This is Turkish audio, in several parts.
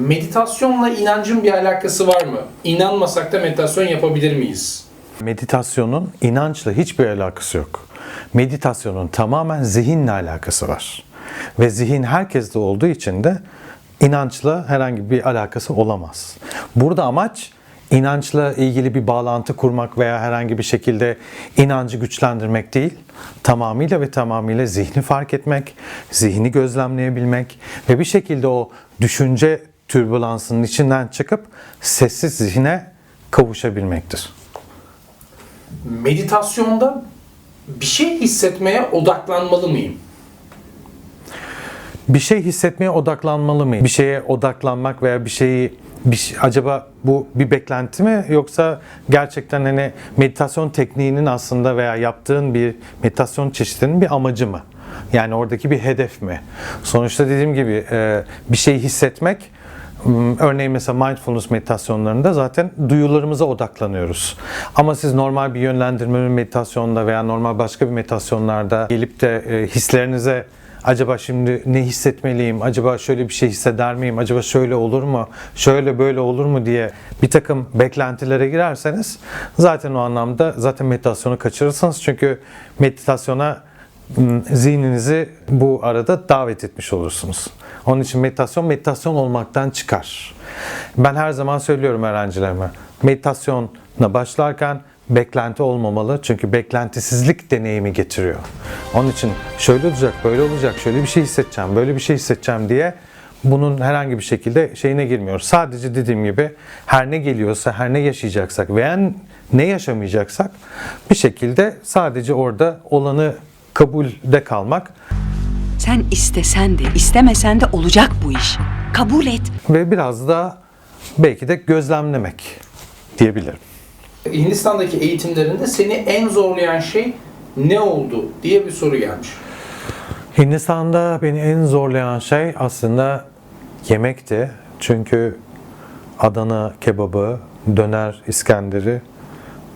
Meditasyonla inancın bir alakası var mı? İnanmasak da meditasyon yapabilir miyiz? Meditasyonun inançla hiçbir alakası yok. Meditasyonun tamamen zihinle alakası var. Ve zihin herkeste olduğu için de inançla herhangi bir alakası olamaz. Burada amaç inançla ilgili bir bağlantı kurmak veya herhangi bir şekilde inancı güçlendirmek değil, tamamıyla ve tamamıyla zihni fark etmek, zihni gözlemleyebilmek ve bir şekilde o düşünce türbülansının içinden çıkıp sessiz zihne kavuşabilmektir. Meditasyonda bir şey hissetmeye odaklanmalı mıyım? bir şey hissetmeye odaklanmalı mıyım? Bir şeye odaklanmak veya bir şeyi bir şey- acaba bu bir beklenti mi yoksa gerçekten hani meditasyon tekniğinin aslında veya yaptığın bir meditasyon çeşidinin bir amacı mı? Yani oradaki bir hedef mi? Sonuçta dediğim gibi bir şey hissetmek Örneğin mesela mindfulness meditasyonlarında zaten duyularımıza odaklanıyoruz. Ama siz normal bir yönlendirme meditasyonda veya normal başka bir meditasyonlarda gelip de e, hislerinize acaba şimdi ne hissetmeliyim, acaba şöyle bir şey hisseder miyim, acaba şöyle olur mu, şöyle böyle olur mu diye bir takım beklentilere girerseniz zaten o anlamda zaten meditasyonu kaçırırsınız. Çünkü meditasyona m, zihninizi bu arada davet etmiş olursunuz. Onun için meditasyon meditasyon olmaktan çıkar. Ben her zaman söylüyorum öğrencilerime meditasyona başlarken beklenti olmamalı çünkü beklentisizlik deneyimi getiriyor. Onun için şöyle olacak, böyle olacak, şöyle bir şey hissedeceğim, böyle bir şey hissedeceğim diye bunun herhangi bir şekilde şeyine girmiyor. Sadece dediğim gibi her ne geliyorsa, her ne yaşayacaksak veya ne yaşamayacaksak bir şekilde sadece orada olanı kabulde kalmak Sen istesen de istemesen de olacak bu iş. Kabul et. ve biraz da belki de gözlemlemek diyebilirim. Hindistan'daki eğitimlerinde seni en zorlayan şey ne oldu diye bir soru gelmiş. Hindistan'da beni en zorlayan şey aslında yemekti. Çünkü Adana kebabı, döner İskender'i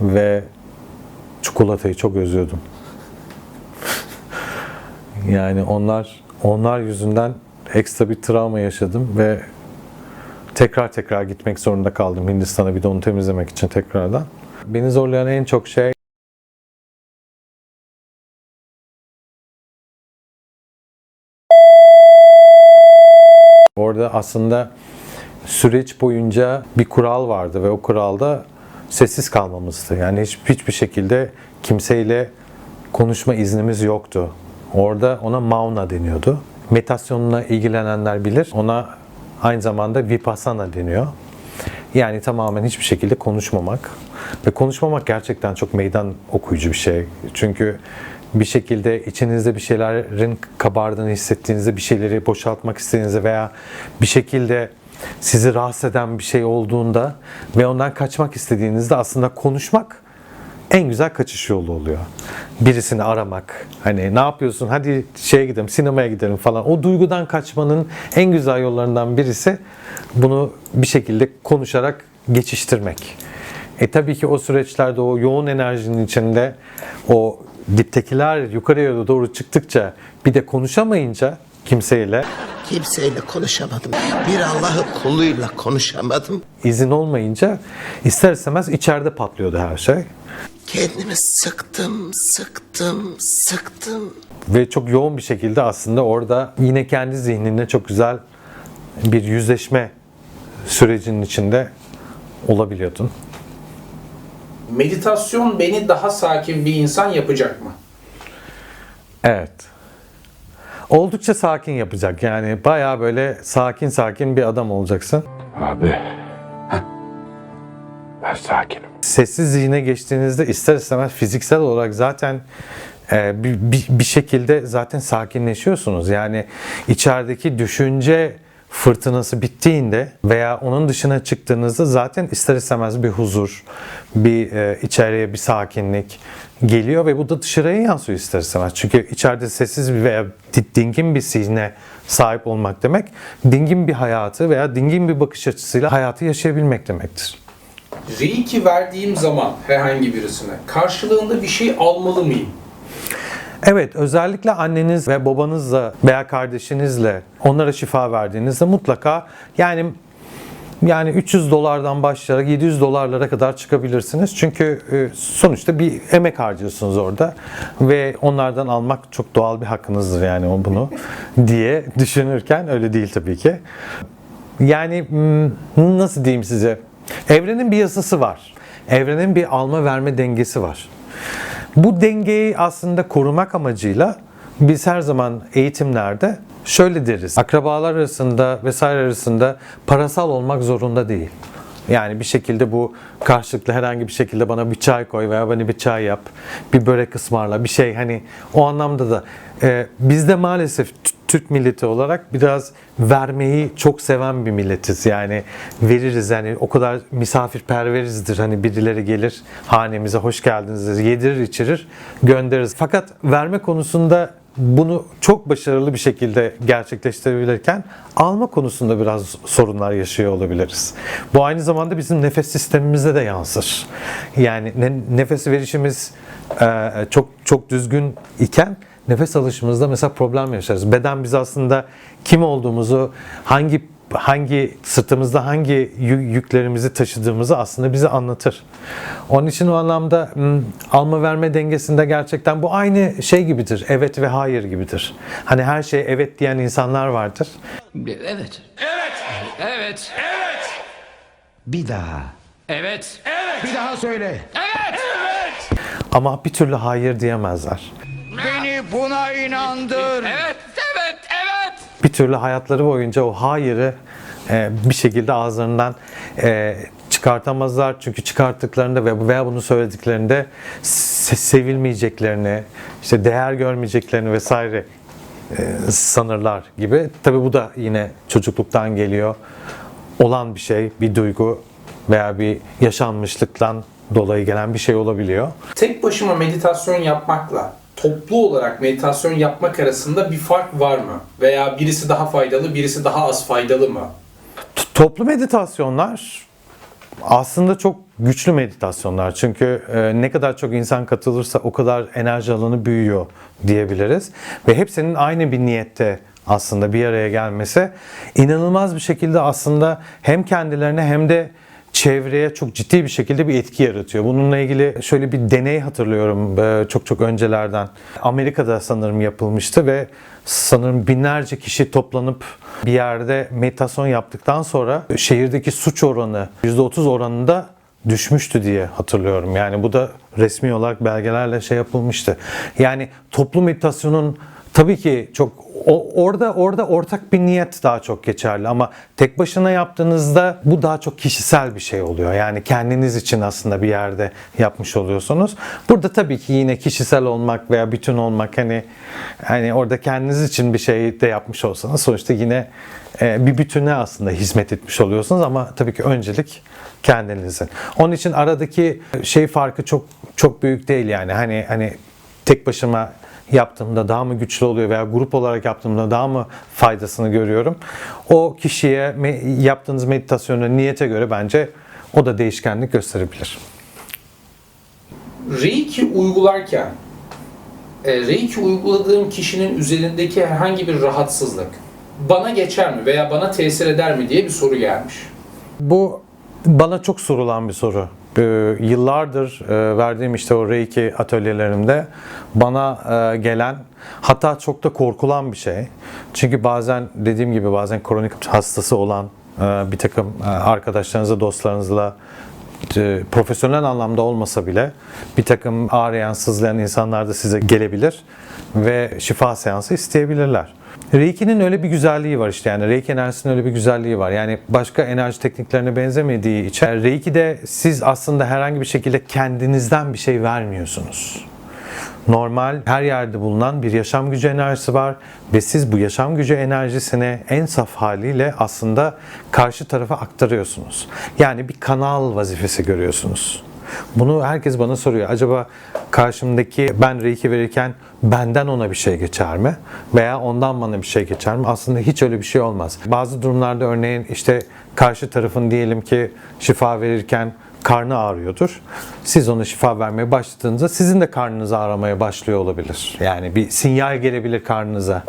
ve çikolatayı çok özlüyordum. Yani onlar onlar yüzünden ekstra bir travma yaşadım ve tekrar tekrar gitmek zorunda kaldım Hindistan'a bir de onu temizlemek için tekrardan. Beni zorlayan en çok şey Orada aslında süreç boyunca bir kural vardı ve o kuralda sessiz kalmamızdı. Yani hiç, hiçbir şekilde kimseyle konuşma iznimiz yoktu. Orada ona mauna deniyordu. Meditasyonla ilgilenenler bilir. Ona aynı zamanda vipassana deniyor. Yani tamamen hiçbir şekilde konuşmamak. Ve konuşmamak gerçekten çok meydan okuyucu bir şey. Çünkü bir şekilde içinizde bir şeylerin kabardığını hissettiğinizde, bir şeyleri boşaltmak istediğinizde veya bir şekilde sizi rahatsız eden bir şey olduğunda ve ondan kaçmak istediğinizde aslında konuşmak en güzel kaçış yolu oluyor. Birisini aramak. Hani ne yapıyorsun? Hadi şeye gidelim, sinemaya gidelim falan. O duygudan kaçmanın en güzel yollarından birisi bunu bir şekilde konuşarak geçiştirmek. E tabii ki o süreçlerde o yoğun enerjinin içinde o diptekiler yukarıya doğru çıktıkça bir de konuşamayınca kimseyle Kimseyle konuşamadım. Bir Allah'ın kuluyla konuşamadım. izin olmayınca ister istemez içeride patlıyordu her şey. Kendimi sıktım, sıktım, sıktım. Ve çok yoğun bir şekilde aslında orada yine kendi zihninde çok güzel bir yüzleşme sürecinin içinde olabiliyordun. Meditasyon beni daha sakin bir insan yapacak mı? Evet. Oldukça sakin yapacak. Yani bayağı böyle sakin sakin bir adam olacaksın. Abi. heh, Ben sakinim. Sessiz zihne geçtiğinizde ister istemez fiziksel olarak zaten e, bir, bir, bir şekilde zaten sakinleşiyorsunuz. Yani içerideki düşünce fırtınası bittiğinde veya onun dışına çıktığınızda zaten ister istemez bir huzur, bir e, içeriye bir sakinlik geliyor ve bu da dışarıya yansıyor ister istemez. Çünkü içeride sessiz bir veya di- dingin bir zihne sahip olmak demek, dingin bir hayatı veya dingin bir bakış açısıyla hayatı yaşayabilmek demektir. Reiki verdiğim zaman herhangi birisine karşılığında bir şey almalı mıyım? Evet, özellikle anneniz ve babanızla veya kardeşinizle onlara şifa verdiğinizde mutlaka yani Yani 300 dolardan başlayarak 700 dolarlara kadar çıkabilirsiniz. Çünkü e, sonuçta bir emek harcıyorsunuz orada ve onlardan almak çok doğal bir hakkınızdır yani bunu diye düşünürken öyle değil tabii ki. Yani hmm, nasıl diyeyim size? Evrenin bir yasası var. Evrenin bir alma verme dengesi var. Bu dengeyi aslında korumak amacıyla biz her zaman eğitimlerde şöyle deriz. Akrabalar arasında vesaire arasında parasal olmak zorunda değil. Yani bir şekilde bu karşılıklı herhangi bir şekilde bana bir çay koy veya bana bir çay yap, bir börek ısmarla, bir şey hani o anlamda da e, bizde maalesef Türk milleti olarak biraz vermeyi çok seven bir milletiz. Yani veririz yani o kadar misafirperverizdir. Hani birileri gelir hanemize hoş geldiniz der, yedirir içirir göndeririz. Fakat verme konusunda bunu çok başarılı bir şekilde gerçekleştirebilirken alma konusunda biraz sorunlar yaşıyor olabiliriz. Bu aynı zamanda bizim nefes sistemimize de yansır. Yani ne- nefes verişimiz e, çok çok düzgün iken nefes alışımızda mesela problem yaşarız. Beden biz aslında kim olduğumuzu, hangi hangi sırtımızda hangi yü- yüklerimizi taşıdığımızı aslında bize anlatır. Onun için o anlamda alma verme dengesinde gerçekten bu aynı şey gibidir. Evet ve hayır gibidir. Hani her şey evet diyen insanlar vardır. Evet. Evet. Evet. Evet. Bir daha. Evet. Bir daha söyle. Ama bir türlü hayır diyemezler. Buna inandır. Evet. Evet. Evet. bir türlü hayatları boyunca o hayırı e, bir şekilde ağızlarından e, çıkartamazlar. Çünkü çıkarttıklarında ve veya bunu söylediklerinde se- sevilmeyeceklerini, işte değer görmeyeceklerini vesaire e, sanırlar gibi. Tabii bu da yine çocukluktan geliyor. Olan bir şey, bir duygu veya bir yaşanmışlıktan dolayı gelen bir şey olabiliyor. Tek başıma meditasyon yapmakla toplu olarak meditasyon yapmak arasında bir fark var mı? Veya birisi daha faydalı, birisi daha az faydalı mı? T- Toplu meditasyonlar aslında çok güçlü meditasyonlar. Çünkü e, ne kadar çok insan katılırsa o kadar enerji alanı büyüyor diyebiliriz. Ve hepsinin aynı bir niyette aslında bir araya gelmesi inanılmaz bir şekilde aslında hem kendilerine hem de çevreye çok ciddi bir şekilde bir etki yaratıyor. Bununla ilgili şöyle bir deney hatırlıyorum e, çok çok öncelerden. Amerika'da sanırım yapılmıştı ve sanırım binlerce kişi toplanıp bir yerde meditasyon yaptıktan sonra şehirdeki suç oranı %30 oranında düşmüştü diye hatırlıyorum. Yani bu da resmi olarak belgelerle şey yapılmıştı. Yani toplu meditasyonun tabii ki çok o, orada orada ortak bir niyet daha çok geçerli ama tek başına yaptığınızda bu daha çok kişisel bir şey oluyor. Yani kendiniz için aslında bir yerde yapmış oluyorsunuz. Burada tabii ki yine kişisel olmak veya bütün olmak hani hani orada kendiniz için bir şey de yapmış olsanız sonuçta yine e, bir bütüne aslında hizmet etmiş oluyorsunuz ama tabii ki öncelik kendinizin. Onun için aradaki şey farkı çok çok büyük değil yani. Hani hani tek başıma yaptığımda daha mı güçlü oluyor veya grup olarak yaptığımda daha mı faydasını görüyorum? O kişiye yaptığınız meditasyonun niyete göre bence o da değişkenlik gösterebilir. Reiki uygularken e, Reiki uyguladığım kişinin üzerindeki herhangi bir rahatsızlık bana geçer mi veya bana tesir eder mi diye bir soru gelmiş. Bu bana çok sorulan bir soru. Ee, yıllardır e, verdiğim işte o Reiki atölyelerimde bana e, gelen hatta çok da korkulan bir şey. Çünkü bazen dediğim gibi bazen kronik hastası olan e, bir takım arkadaşlarınızla, dostlarınızla e, profesyonel anlamda olmasa bile bir takım ağrıyan, sızlayan insanlar da size gelebilir ve şifa seansı isteyebilirler. Reiki'nin öyle bir güzelliği var işte yani Reiki enerjisinin öyle bir güzelliği var. Yani başka enerji tekniklerine benzemediği için Reiki'de siz aslında herhangi bir şekilde kendinizden bir şey vermiyorsunuz. Normal her yerde bulunan bir yaşam gücü enerjisi var ve siz bu yaşam gücü enerjisini en saf haliyle aslında karşı tarafa aktarıyorsunuz. Yani bir kanal vazifesi görüyorsunuz. Bunu herkes bana soruyor. Acaba karşımdaki ben reiki verirken benden ona bir şey geçer mi? Veya ondan bana bir şey geçer mi? Aslında hiç öyle bir şey olmaz. Bazı durumlarda örneğin işte karşı tarafın diyelim ki şifa verirken karnı ağrıyordur. Siz ona şifa vermeye başladığınızda sizin de karnınız ağramaya başlıyor olabilir. Yani bir sinyal gelebilir karnınıza.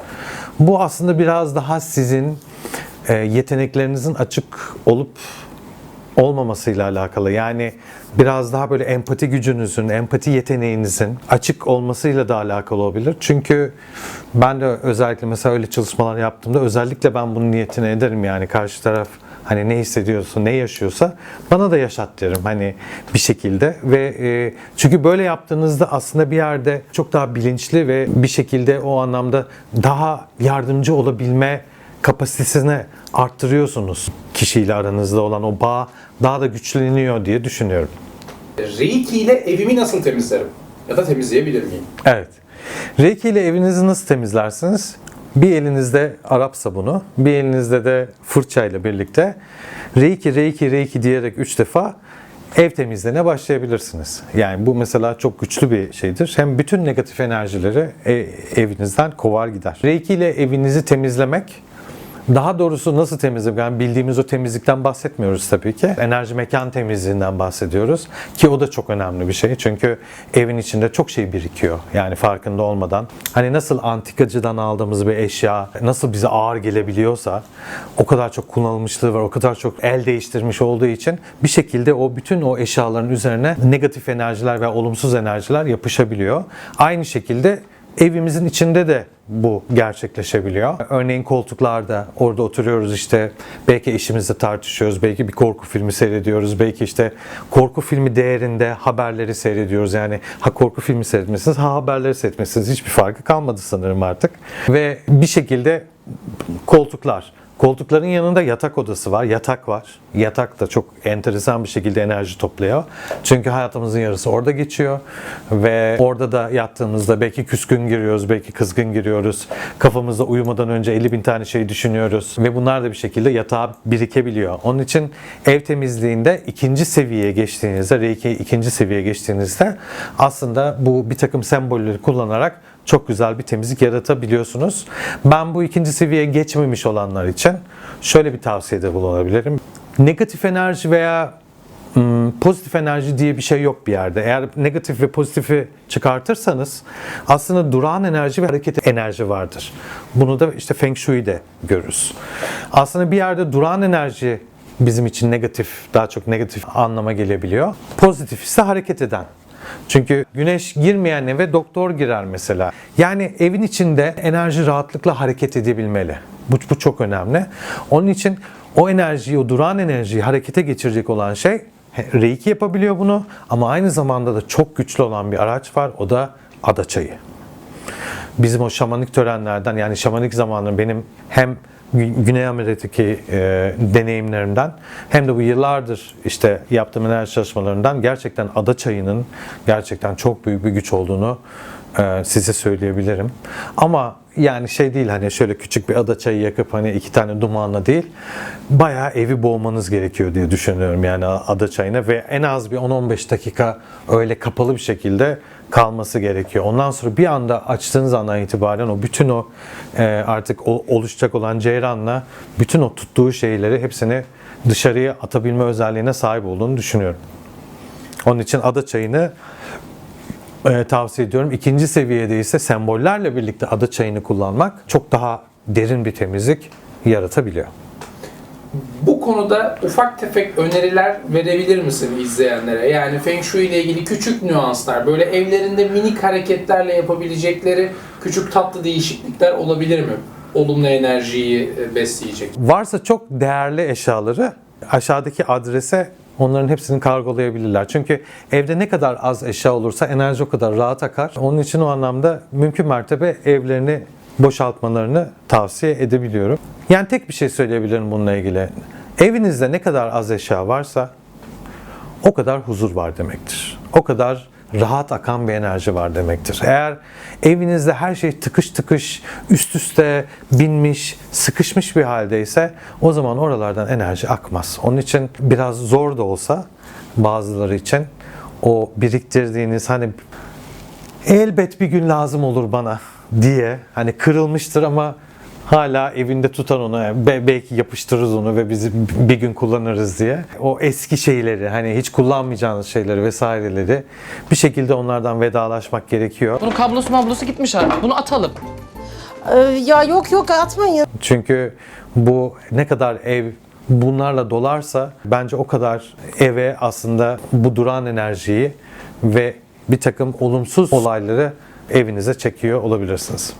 Bu aslında biraz daha sizin e, yeteneklerinizin açık olup olmamasıyla alakalı. Yani biraz daha böyle empati gücünüzün, empati yeteneğinizin açık olmasıyla da alakalı olabilir. Çünkü ben de özellikle mesela öyle çalışmalar yaptığımda özellikle ben bunun niyetine ederim yani karşı taraf hani ne hissediyorsa, ne yaşıyorsa bana da yaşat derim hani bir şekilde ve e, çünkü böyle yaptığınızda aslında bir yerde çok daha bilinçli ve bir şekilde o anlamda daha yardımcı olabilme kapasitesini arttırıyorsunuz. Kişiyle aranızda olan o bağ daha da güçleniyor diye düşünüyorum. Reiki ile evimi nasıl temizlerim? Ya da temizleyebilir miyim? Evet. Reiki ile evinizi nasıl temizlersiniz? Bir elinizde Arap sabunu, bir elinizde de fırçayla birlikte Reiki, Reiki, Reiki diyerek 3 defa ev temizliğine başlayabilirsiniz. Yani bu mesela çok güçlü bir şeydir. Hem bütün negatif enerjileri e- evinizden kovar gider. Reiki ile evinizi temizlemek daha doğrusu nasıl temizlemek? Yani bildiğimiz o temizlikten bahsetmiyoruz tabii ki. Enerji mekan temizliğinden bahsediyoruz. Ki o da çok önemli bir şey. Çünkü evin içinde çok şey birikiyor. Yani farkında olmadan. Hani nasıl antikacıdan aldığımız bir eşya nasıl bize ağır gelebiliyorsa o kadar çok kullanılmışlığı var. O kadar çok el değiştirmiş olduğu için bir şekilde o bütün o eşyaların üzerine negatif enerjiler ve olumsuz enerjiler yapışabiliyor. Aynı şekilde evimizin içinde de bu gerçekleşebiliyor. Örneğin koltuklarda orada oturuyoruz işte belki eşimizle tartışıyoruz, belki bir korku filmi seyrediyoruz, belki işte korku filmi değerinde haberleri seyrediyoruz. Yani ha korku filmi seyretmesiniz, ha haberleri seyretmesiniz hiçbir farkı kalmadı sanırım artık. Ve bir şekilde koltuklar Koltukların yanında yatak odası var, yatak var. Yatak da çok enteresan bir şekilde enerji topluyor. Çünkü hayatımızın yarısı orada geçiyor ve orada da yattığımızda belki küskün giriyoruz, belki kızgın giriyoruz. Kafamızda uyumadan önce 50 bin tane şey düşünüyoruz ve bunlar da bir şekilde yatağa birikebiliyor. Onun için ev temizliğinde ikinci seviyeye geçtiğinizde, Reiki ikinci seviyeye geçtiğinizde aslında bu bir takım sembolleri kullanarak çok güzel bir temizlik yaratabiliyorsunuz. Ben bu ikinci seviyeye geçmemiş olanlar için şöyle bir tavsiyede bulunabilirim. Negatif enerji veya hmm, pozitif enerji diye bir şey yok bir yerde. Eğer negatif ve pozitifi çıkartırsanız aslında durağan enerji ve hareket enerji vardır. Bunu da işte Feng Shui'de görürüz. Aslında bir yerde durağan enerji bizim için negatif, daha çok negatif anlama gelebiliyor. Pozitif ise hareket eden. Çünkü güneş girmeyen eve doktor girer mesela. Yani evin içinde enerji rahatlıkla hareket edebilmeli. Bu, bu çok önemli. Onun için o enerjiyi, o duran enerjiyi harekete geçirecek olan şey Reiki yapabiliyor bunu ama aynı zamanda da çok güçlü olan bir araç var. O da ada çayı bizim o şamanik törenlerden yani şamanik zamanı benim hem Güney Amerika'daki e, deneyimlerimden hem de bu yıllardır işte yaptığım enerji çalışmalarından gerçekten ada çayının gerçekten çok büyük bir güç olduğunu e, size söyleyebilirim. Ama yani şey değil hani şöyle küçük bir ada çayı yakıp hani iki tane dumanla değil bayağı evi boğmanız gerekiyor diye düşünüyorum yani ada çayına ve en az bir 10-15 dakika öyle kapalı bir şekilde kalması gerekiyor. Ondan sonra bir anda açtığınız andan itibaren o bütün o e, artık oluşacak olan ceyranla bütün o tuttuğu şeyleri hepsini dışarıya atabilme özelliğine sahip olduğunu düşünüyorum. Onun için ada çayını e, tavsiye ediyorum. İkinci seviyede ise sembollerle birlikte ada çayını kullanmak çok daha derin bir temizlik yaratabiliyor. Bu konuda ufak tefek öneriler verebilir misin izleyenlere? Yani Feng Shui ile ilgili küçük nüanslar, böyle evlerinde minik hareketlerle yapabilecekleri küçük tatlı değişiklikler olabilir mi? Olumlu enerjiyi e, besleyecek. Varsa çok değerli eşyaları aşağıdaki adrese onların hepsini kargolayabilirler. Çünkü evde ne kadar az eşya olursa enerji o kadar rahat akar. Onun için o anlamda mümkün mertebe evlerini boşaltmalarını tavsiye edebiliyorum. Yani tek bir şey söyleyebilirim bununla ilgili. Evinizde ne kadar az eşya varsa o kadar huzur var demektir. O kadar rahat akan bir enerji var demektir. Eğer evinizde her şey tıkış tıkış, üst üste binmiş, sıkışmış bir haldeyse o zaman oralardan enerji akmaz. Onun için biraz zor da olsa bazıları için o biriktirdiğiniz hani elbet bir gün lazım olur bana diye hani kırılmıştır ama hala evinde tutan onu be- belki yapıştırırız onu ve bizi bir gün kullanırız diye. O eski şeyleri hani hiç kullanmayacağınız şeyleri vesaireleri bir şekilde onlardan vedalaşmak gerekiyor. Bunun kablosu mablosu gitmiş artık. Bunu atalım. Ee, ya yok yok atmayın. Çünkü bu ne kadar ev bunlarla dolarsa bence o kadar eve aslında bu duran enerjiyi ve bir takım olumsuz olayları evinize çekiyor olabilirsiniz.